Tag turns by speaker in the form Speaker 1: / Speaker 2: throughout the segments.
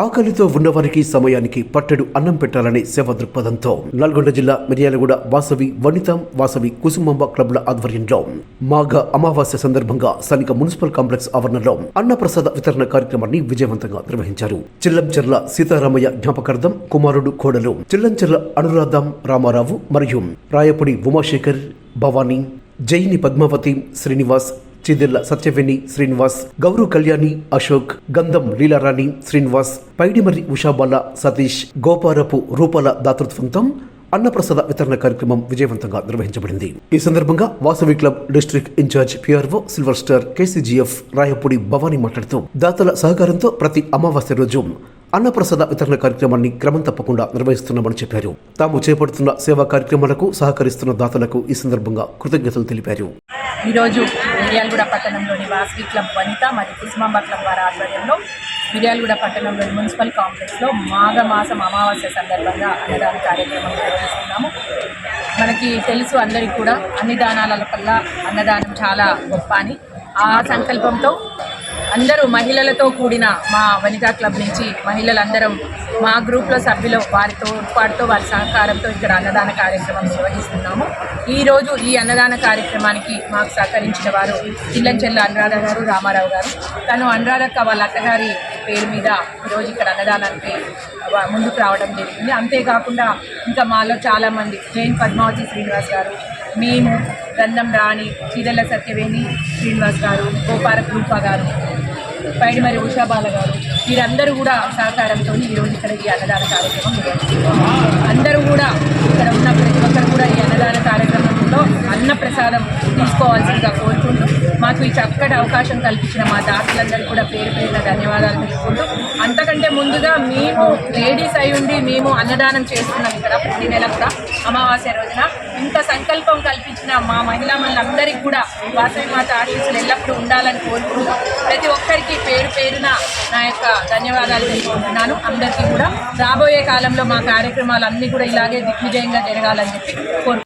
Speaker 1: ఆకలితో ఉన్నవారికి సమయానికి పట్టెడు అన్నం పెట్టాలనే సేవ దృక్పథంతో నల్గొండ జిల్లా మిర్యాలగూడ వాసవి వనితం వాసవి కుసుమంబ క్లబ్ల ఆధ్వర్యంలో మాఘ అమావాస్య సందర్భంగా స్థానిక మున్సిపల్ కాంప్లెక్స్ ఆవరణలో అన్నప్రసాద వితరణ కార్యక్రమాన్ని విజయవంతంగా నిర్వహించారు. చిల్లంచెర్ల సీతారామయ్య జ్ఞాపకార్థం కుమారుడు కోడలు చిల్లంచెర్ల అనురాధం రామారావు మరియు రాయపుడి ఉమాశేఖర్ భవానీ జైని పద్మావతి శ్రీనివాస్ చిదిల్ల సత్యవేణి శ్రీనివాస్ గౌరవ్ కళ్యాణి అశోక్ గంధం లీలారాణి శ్రీనివాస్ పైడిమర్రి ఉషాబాల సతీష్ గోపారపు రూపాల దాతృత్వంతో అన్నప్రసాద వితరణ కార్యక్రమం విజయవంతంగా నిర్వహించబడింది. ఈ సందర్భంగా Vasavi club district incharge PRO silver star KCGF Rayapudi Bhavani మాట్లాడుతూ దాతల సహకారంతో ప్రతి అమావాస్య రోజు అన్నప్రసాద వితరణ కార్యక్రమాన్ని క్రమం తప్పకుండా నిర్వహిస్తున్నామని చెప్పారు. తాము చేపడుతున్న సేవా కార్యక్రమాలకు సహకరిస్తున్న దాతలకు ఈ సందర్భంగా కృతజ్ఞతలు తెలిపారు.
Speaker 2: ఈరోజు మిర్యాలగూడ పట్టణంలోని వాసవి క్లబ్ వనిత మరియు కుసుమాంబ క్లబ్ వారి ఆధ్వర్యంలో మిర్యాలగూడ పట్టణంలోని మున్సిపల్ కాంప్లెక్స్లో మాఘమాసం అమావాస్య సందర్భంగా అన్నదాన కార్యక్రమం నిర్వహిస్తున్నాము. మనకి తెలుసు అందరికీ కూడా అన్ని దానాల కల్లా అన్నదానం చాలా గొప్ప అని. ఆ సంకల్పంతో అందరూ మహిళలతో కూడిన మా వనితా క్లబ్ నుంచి మహిళలందరం మా గ్రూప్లో సభ్యులు వారితో వారితో వారి సహకారంతో ఇక్కడ అన్నదాన కార్యక్రమం నిర్వహిస్తున్నాము. ఈరోజు ఈ అన్నదాన కార్యక్రమానికి మాకు సహకరించిన వారు చిల్లంచెల్ల అనురాధ గారు రామారావు గారు. తను అనురాధక్క వాళ్ళ అత్తగారి పేరు మీద ఈరోజు ఇక్కడ అన్నదానానికి ముందుకు రావడం జరిగింది. అంతేకాకుండా ఇంకా మాలో చాలామంది జైన్ పద్మావతి శ్రీనివాస్ గారు మేము గంధం రాణి చీదల్ల సత్యవేణి శ్రీనివాస్ గారు గోపాల రూప గారు పైడిమరి ఉషాబాల గారు వీరందరూ కూడా సహకారంతో ఈరోజు ఇక్కడ ఈ అన్నదాన కార్యక్రమం అందరూ కూడా ఇక్కడ ఉన్న ప్రతి ఒక్కరు కూడా ఈ అన్నదాన కార్యక్రమంలో అన్న ప్రసాదం తీసుకోవాల్సిందిగా కోరుకుంటూ మాకు ఈ చక్కటి అవకాశం కల్పించిన మా దాతలందరికీ కూడా పేరు పేరున ధన్యవాదాలు తెలుసుకుంటూ అంతకంటే ముందుగా మేము లేడీస్ అయి ఉండి మేము అన్నదానం చేస్తున్నాం ఇక్కడ ప్రతి నెల కూడా అమావాస్య రోజున. ఇంత సంకల్పం కల్పించిన మా మహిళా మనందరికీ కూడా వాసవి మాత ఆశీస్సులు ఎల్లప్పుడూ ఉండాలని కోరుకుంటూ ప్రతి ఒక్కరికి పేరు పేరున నా యొక్క ధన్యవాదాలు తెలుసుకుంటున్నాను అందరికీ కూడా రాబోయే కాలంలో మా కార్యక్రమాలు అన్నీ కూడా ఇలాగే దిగ్విజయంగా జరగాలని చెప్పి కోరు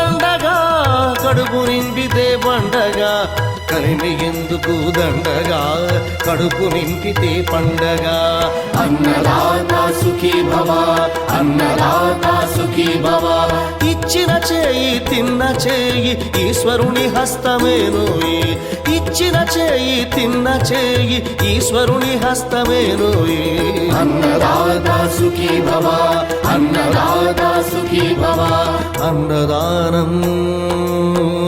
Speaker 3: కడుపు నింపితే పండగా కలిమి ఎందుకు దండగా? కడుపు నింపితే పండగ. అన్నదాత సుఖీ భవ అన్నదాత సుఖీ భవ. ఇచ్చిన చేయి తిన్న చేయి ఈశ్వరుని హస్తమేనోయి ఇచ్చిన చేయి తిన్న చేయి ఈశ్వరుని హస్తమేనోయి అన్నదాత సుఖీ భవ అన్నదాత సుఖీ భవ. అన్నదానం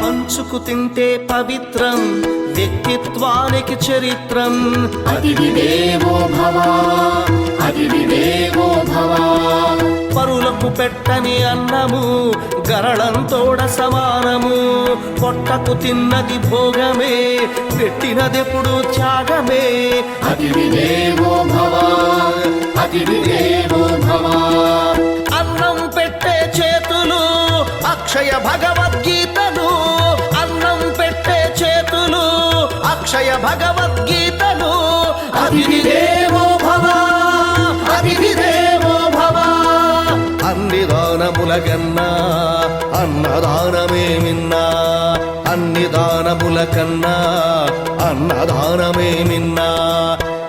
Speaker 3: పంచుకు తింటే పవిత్రం వ్యక్తిత్వానికి చరిత్రం.
Speaker 4: అతిథి దేవో భవ.
Speaker 3: పరులకు పెట్టని అన్నము గరళంతోడ సమానము. పొట్టకు తిన్నది భోగమే పెట్టినదెప్పుడు త్యాగమే.
Speaker 4: దేవో భవ. దేవో భవ.
Speaker 3: అన్నం పెట్టే చేతులు అక్షయ భగవద్గీతలు అన్నం పెట్టే చేతులు అక్షయ భగవద్గీతలు అతిథి దేవో దానములకన్నా అన్నదానమే మిన్నా అన్ని దానముల కన్నా అన్నదానమే మిన్నా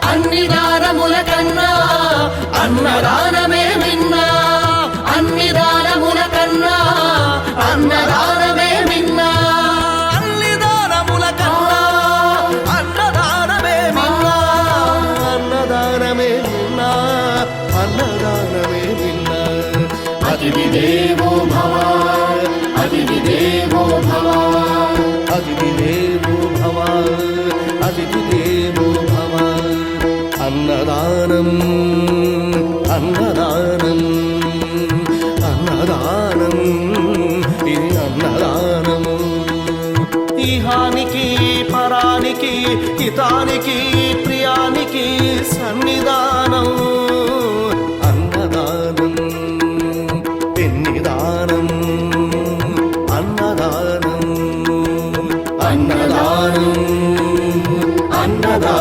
Speaker 4: అన్ని దానముల కన్నా అన్నదాన अतिविदेवो भव अतिविदेवो भव अतिविदेवो भव
Speaker 3: अतिविदेवो भव अन्नदानम् अन्नदानम् अन्नदानम् इति अन्नदानम् ఇహానికి పరానికి
Speaker 4: హితానికి ప్రియానికి సన్నిధానం ఉన్నదా